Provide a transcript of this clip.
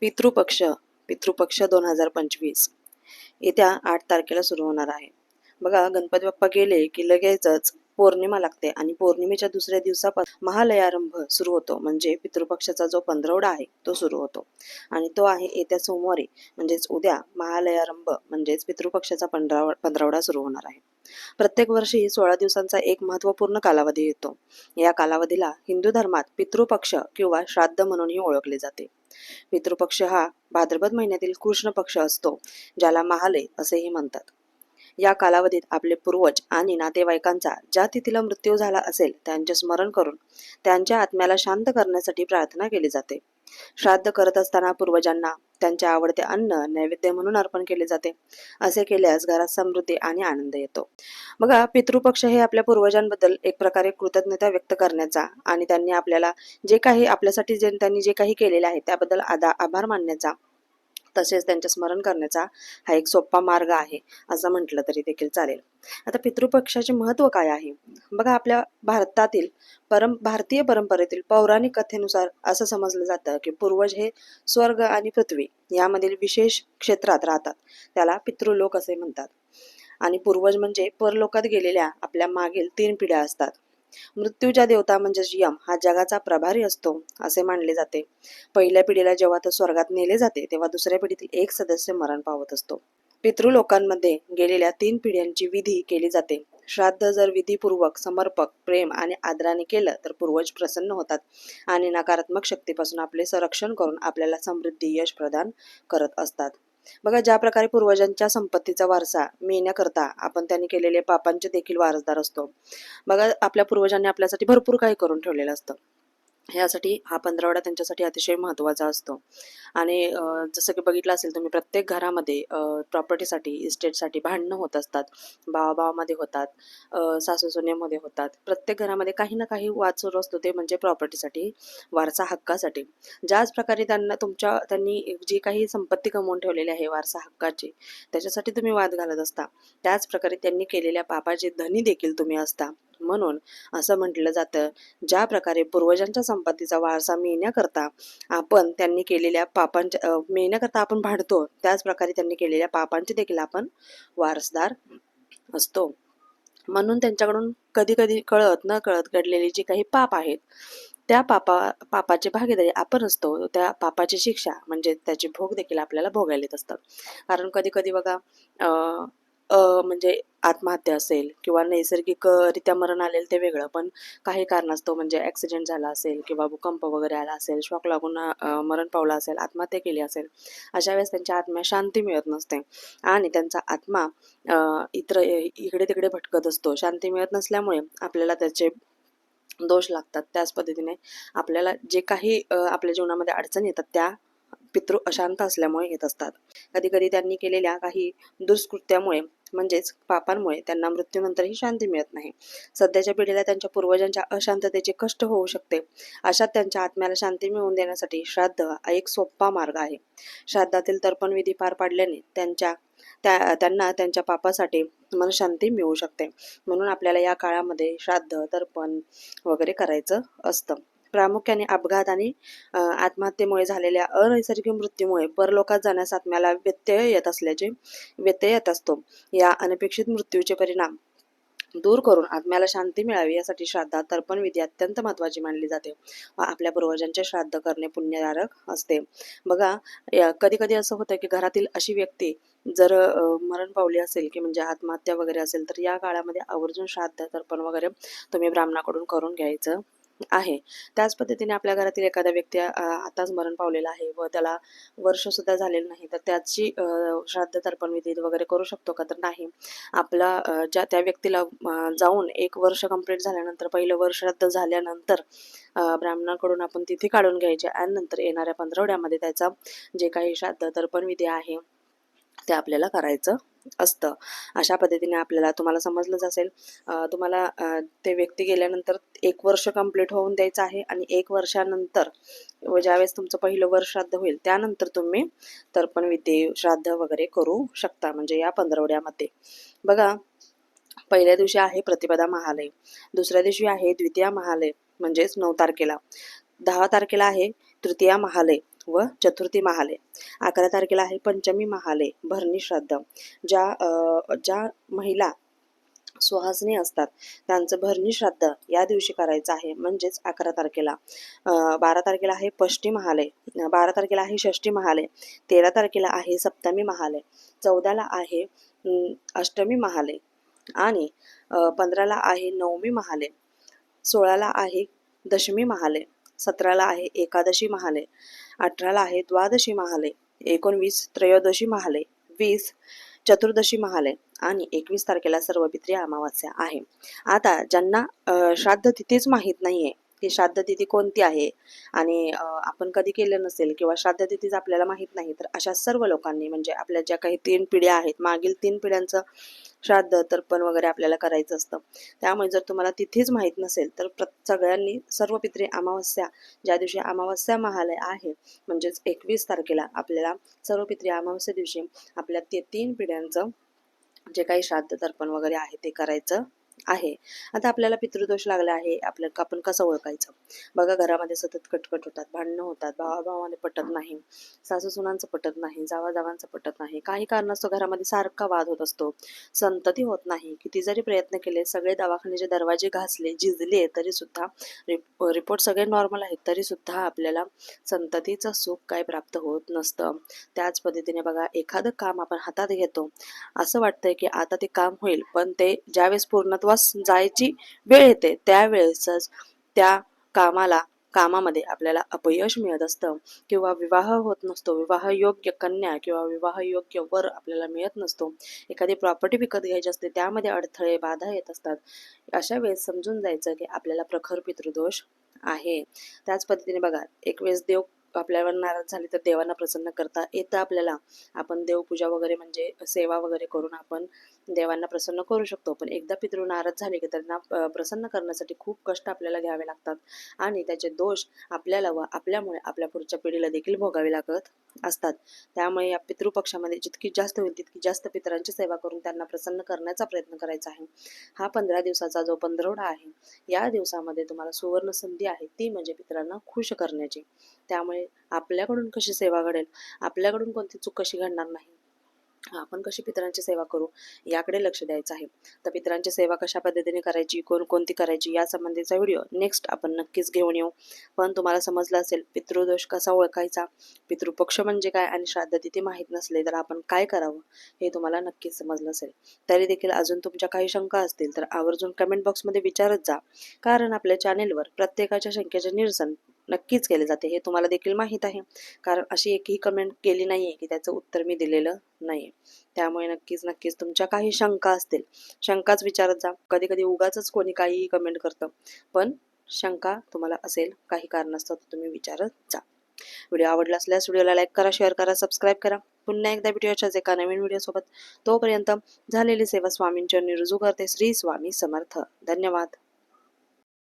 पितृपक्ष पितृपक्ष दोन हजार पंचवीस. येत्या आठ तारखेला सुरू होणार आहे. बघा गणपती बाप्पा गेले की लगेचच पौर्णिमा लागते आणि पौर्णिमेच्या दुसऱ्या दिवसापासून महालयारंभ सुरू होतो. म्हणजे पितृपक्षाचा जो पंधरवडा आहे तो सुरू होतो. आणि तो आहे येत्या सोमवारी म्हणजेच उद्या महालयारंभ म्हणजेच पितृपक्षाचा पंधराव पंधरवडा सुरू होणार आहे. प्रत्येक वर्षी सोळा दिवसांचा एक महत्त्वपूर्ण कालावधी येतो. या कालावधीला हिंदू धर्मात पितृपक्ष किंवा श्राद्ध म्हणूनही ओळखले जाते. पितृपक्ष हा भाद्रपद महिन्यातील कृष्ण पक्ष असतो ज्याला महालय असेही म्हणतात. या कालावधीत आपले पूर्वज आणि नातेवाईकांचा ज्या तिथीला मृत्यू झाला असेल त्यांचे स्मरण करून त्यांच्या आत्म्याला शांत करण्यासाठी प्रार्थना केली जाते. श्राद्ध करत असताना पूर्वजांना त्यांचे आवडते अन्न नैवेद्य म्हणून अर्पण केले जाते. असे केल्यास घरात समृद्धी आणि आनंद येतो. बघा पितृपक्ष हे आपल्या पूर्वजांबद्दल एक प्रकारे कृतज्ञता व्यक्त करण्याचा आणि त्यांनी आपल्याला जे काही आपल्यासाठी जे त्यांनी जे काही केलेले आहे त्याबद्दल आदा आभार मानण्याचा तसेच त्यांचे स्मरण करण्याचा हा एक सोपा मार्ग आहे असं म्हटलं तरी देखील चालेल. आता पितृपक्षाचे महत्त्व काय आहे? बघा आपल्या भारतातील परम भारतीय परंपरेतील पौराणिक कथेनुसार असं समजलं जातं की पूर्वज हे स्वर्ग आणि पृथ्वी यामधील विशेष क्षेत्रात राहतात. त्याला पितृलोक असे म्हणतात. आणि पूर्वज म्हणजे परलोकात गेलेल्या आपल्या मागील तीन पिढ्या असतात. मृत्यूच्या देवता म्हणजेच यम हा जगाचा प्रभारी असतो असे मानले जाते. पहिल्या पिढीला जेव्हा तो स्वर्गात नेले जाते तेव्हा दुसऱ्या पिढीतील एक सदस्य मरण पावत असतो. पितृलोकांमध्ये गेलेल्या तीन पिढ्यांची विधी केली जाते. श्राद्ध जर विधीपूर्वक समर्पक प्रेम आणि आदराने केलं तर पूर्वज प्रसन्न होतात आणि नकारात्मक शक्तीपासून आपले संरक्षण करून आपल्याला समृद्धी यश प्रदान करत असतात. बघा ज्या प्रकारे पूर्वजांच्या संपत्तीचा वारसा मिळण्याकरता आपण त्यांनी केलेले पापांचे देखील वारसदार असतो. बघा आपल्या पूर्वजांनी आपल्यासाठी भरपूर काही करून ठेवलेलं असतं. यासाठी हा पंधरावडा त्यांच्यासाठी अतिशय महत्त्वाचा असतो. आणि जसं की बघितलं असेल तुम्ही प्रत्येक घरामध्ये प्रॉपर्टीसाठी इस्टेटसाठी भांडणं होत असतात. भावाभावामध्ये होतात सासू सुनेमध्ये होतात. प्रत्येक घरामध्ये काही ना काही वाद सुरू असतो ते म्हणजे प्रॉपर्टीसाठी वारसा हक्कासाठी. ज्याच प्रकारे त्यांना तुमच्या त्यांनी जी काही संपत्ती कमवून ठेवलेली आहे वारसा हक्काची त्याच्यासाठी तुम्ही वाद घालत असता. त्याच प्रकारे त्यांनी केलेल्या पापाचे धनी देखील तुम्ही असता. म्हणून असं म्हटलं जातं. ज्या प्रकारे पूर्वजांच्या संपत्तीचा वारसा मिळण्याकरता आपण त्यांनी केलेल्या पापांच्या मिळण्याकरता आपण भांडतो त्याच प्रकारे त्यांनी केलेल्या पापांचे देखील आपण वारसदार असतो. म्हणून त्यांच्याकडून कधी कधी कळत न कळत घडलेली जी काही पाप आहेत त्या पापा पापाचे भागीदारी आपण असतो. त्या पापाची शिक्षा म्हणजे त्याचे भोग देखील आपल्याला भोगायला येत असतात. कारण कधी कधी बघा अं, म्हणजे आत्महत्या असेल किंवा नैसर्गिकरित्या मरण आलेलं ते वेगळं पण काही कारणास्तव म्हणजे ॲक्सिडेंट झाला असेल किंवा भूकंप वगैरे आला असेल शॉक लागून मरण पावला असेल आत्महत्या केली असेल अशा वेळेस त्यांच्या आत्म्या शांती मिळत नसते. आणि त्यांचा आत्मा इतर इकडे तिकडे भटकत असतो. शांती मिळत नसल्यामुळे आपल्याला त्याचे दोष लागतात. त्याच पद्धतीने आपल्याला जे काही आपल्या जीवनामध्ये अडचणी येतात त्या पितृ अशांत असल्यामुळे येत असतात. कधी कधी त्यांनी केलेल्या काही दुष्कृत्यामुळे म्हणजेच पापांमुळे त्यांना मृत्यूनंतरही शांती मिळत नाही. सध्याच्या पिढीला त्यांच्या पूर्वजांच्या अशांततेचे कष्ट होऊ शकते. अशात त्यांच्या आत्म्याला शांती मिळवून देण्यासाठी श्राद्ध हा एक सोपा मार्ग आहे. श्राद्धातील तर्पण विधी पार पाडल्याने त्यांच्या त्या त्यांना त्यांच्या पापासाठी मनशांती मिळू शकते. म्हणून आपल्याला या काळामध्ये श्राद्ध तर्पण वगैरे करायचं असतं. प्रामुख्याने अपघात आणि आत्महत्येमुळे झालेल्या अनैसर्गिक मृत्यूमुळे परलोकात जाण्यास आत्म्याला व्यत्यय येत असल्याचे व्यत्यय येत असतो. या अनपेक्षित मृत्यूचे परिणाम दूर करून आत्म्याला शांती मिळावी यासाठी श्राद्धात तर्पण विधी अत्यंत महत्त्वाची मानली जाते. व आपल्या पूर्वजांचे श्राद्ध करणे पुण्यकारक असते. बघा कधी कधी असं होतं की घरातील अशी व्यक्ती जर मरण पावली असेल की म्हणजे आत्महत्या वगैरे असेल तर या काळामध्ये आवर्जून श्राद्ध तर्पण वगैरे तुम्ही ब्राह्मणाकडून करून घ्यायचं. आहे. त्याच पद्धतीने आपल्या घरातील एखादा व्यक्ती आताच मरण पावलेला आहे व त्याला वर्ष सुद्धा झालेलं नाही तर त्याची श्राद्ध तर्पण विधी वगैरे करू शकतो का? तर नाही. आपला ज्या त्या व्यक्तीला जाऊन एक वर्ष कंप्लीट झाल्यानंतर पहिलं वर्ष श्राद्ध झाल्यानंतर ब्राह्मणाकडून आपण तिथे काढून घ्यायचे आणि नंतर येणाऱ्या पंधरवड्यामध्ये त्याचा जे काही श्राद्ध तर्पण विधी आहे ते आपल्याला करायचं असतं. अशा पद्धतीने आपल्याला तुम्हाला समजलंच असेल तुम्हाला ते व्यक्ती गेल्यानंतर एक वर्ष कंप्लीट होऊन द्यायचं आहे आणि एक वर्षानंतर व ज्यावेळेस तुमचं पहिलं वर्ष श्राद्ध होईल त्यानंतर तुम्ही तर्पण विधी श्राद्ध वगैरे करू शकता म्हणजे या पंधरवड्यामध्ये. बघा पहिल्या दिवशी आहे प्रतिपदा महालय दुसऱ्या दिवशी आहे द्वितीया महालय म्हणजेच नऊ तारखेला. दहा तारखेला आहे तृतीया महालय व चतुर्थी महाले. अकरा तारखेला आहे पंचमी महाले भरणी श्राद्ध. ज्या ज्या महिला सुहासनी असतात त्यांचं भरणी श्राद्ध या दिवशी करायचं आहे म्हणजेच अकरा तारखेला. बारा तारखेला आहे पष्टी महालय बारा तारखेला आहे षष्टी महालय तेरा तारखेला आहे सप्तमी महालय चौदाला आहे अष्टमी महालय आणि पंधराला आहे नवमी महालय सोळाला आहे दशमी महालय सतराला आहे एकादशी महालय अठराला आहे द्वादशी महालय एकोणवीस त्रयोदशी महालय वीस चतुर्दशी महालय आणि एकवीस तारखेला सर्व पित्री अमावस्या आहे. आता ज्यांना श्राद्ध तिथीच माहीत नाहीये की श्राद्ध तिथी कोणती आहे आणि आपण कधी केलं नसेल किंवा श्राद्ध तिथीच आपल्याला माहीत नाही तर अशा सर्व लोकांनी म्हणजे आपल्या ज्या काही तीन पिढ्या आहेत मागील तीन पिढ्यांचं श्राद्ध तर्पण वगैरे आपल्याला करायचं असतं. त्यामुळे जर तुम्हाला तिथेच माहीत नसेल तर प्र सगळ्यांनी सर्व पित्री अमावस्या ज्या दिवशी अमावस्या महालय आहे म्हणजेच एकवीस तारखेला आपल्याला सर्व पित्रे अमावस्या दिवशी आपल्या ते तीन पिढ्यांचं जे काही श्राद्ध तर्पण वगैरे आहे ते करायचं आहे. आता आपल्याला पितृदोष लागला आहे. आपल्या आपण कसं ओळखायचं? बघा घरामध्ये सतत कटकट होतात भांडणं होतात भावाभावाने पटत नाही. सासू सुनांचं पटत नाही जावाजावांचं पटत नाही. काही कारणास्तव घरामध्ये सारखा वाद होत असतो. संतती होत नाही. किती जरी प्रयत्न केले सगळे दवाखान्याचे दरवाजे घासले झिजले तरी सुद्धा रिप रिपोर्ट सगळे नॉर्मल आहेत. तरी सुद्धा आपल्याला संततीचं सुख काय प्राप्त होत नसतं. त्याच पद्धतीने बघा एखादं काम आपण हातात घेतो. असं वाटतंय की आता ते काम होईल पण ते ज्यावेळेस पूर्ण पूर्णत्वास जायची वेळ येते त्यावेळेसच त्या कामाला कामामध्ये आपल्याला अपयश मिळत असतं. किंवा विवाह होत नसतो विवाह योग्य कन्या किंवा विवाह योग्य वर आपल्याला मिळत नसतो. एखादी प्रॉपर्टी विकत घ्यायची असते त्यामध्ये अडथळे बाधा येत असतात. अशा वेळेस समजून जायचं की आपल्याला प्रखर पितृदोष आहे. त्याच पद्धतीने बघा एक वेळेस देव आपल्यावर नाराज झाले तर देवांना प्रसन्न करता येतं आपल्याला. आपण देवपूजा वगैरे म्हणजे सेवा वगैरे करून आपण देवांना प्रसन्न करू शकतो. पण एकदा पितृ नाराज झाले की त्यांना प्रसन्न करण्यासाठी खूप कष्ट आपल्याला घ्यावे लागतात. आणि त्याचे दोष आपल्याला व आपल्यामुळे आपल्या पुढच्या पिढीला देखील भोगावे लागत असतात. त्यामुळे या पितृपक्षामध्ये जितकी जास्त होईल तितकी जास्त पितरांची सेवा करून त्यांना प्रसन्न करण्याचा प्रयत्न करायचा आहे. हा पंधरा दिवसाचा जो पंधरवडा आहे या दिवसामध्ये तुम्हाला सुवर्ण संधी आहे ती म्हणजे पितरांना खुश करण्याची. त्यामुळे आपल्याकडून कशी सेवा घडेल आपल्याकडून कोणती चूक कशी घडणार नाही आपण कशी पितरांची सेवा करू याकडे लक्ष द्यायचं आहे. तर पितरांची सेवा कशा पद्धतीने करायची कोण कोणती करायची या संबंधीचा व्हिडिओ नेक्स्ट आपण नक्कीच घेऊन येऊ. पण तुम्हाला समजलं असेल पितृदोष कसा ओळखायचा पितृपक्ष म्हणजे काय आणि श्राद्ध तिथे माहीत नसले तर आपण काय करावं हे तुम्हाला नक्कीच समजलं असेल. तरी देखील अजून तुमच्या काही शंका असतील तर आवर्जून कमेंट बॉक्समध्ये विचारत जा. कारण आपल्या चॅनेलवर प्रत्येकाच्या शंकेचे निरसन नक्कीच केले जाते हे तुम्हाला देखील माहीत आहे. कारण अशी एकही कमेंट केली नाही आहे की त्याचं उत्तर मी दिलेलं नाही त्यामुळे नक्कीच नक्कीच तुमच्या काही शंका असतील शंकाच विचारत जा. कधी कधी उगाच कोणी काहीही कमेंट करतं. पण शंका तुम्हाला असेल काही कारणास्तव तुम्ही विचारत जा. व्हिडिओ आवडला असल्यास व्हिडिओला लाईक करा शेअर करा सबस्क्राईब करा. पुन्हा एकदा व्हिडिओच्याच एका नवीन व्हिडिओसोबत तोपर्यंत झालेली सेवा स्वामींच्या रुजू करते. श्री स्वामी समर्थ. धन्यवाद.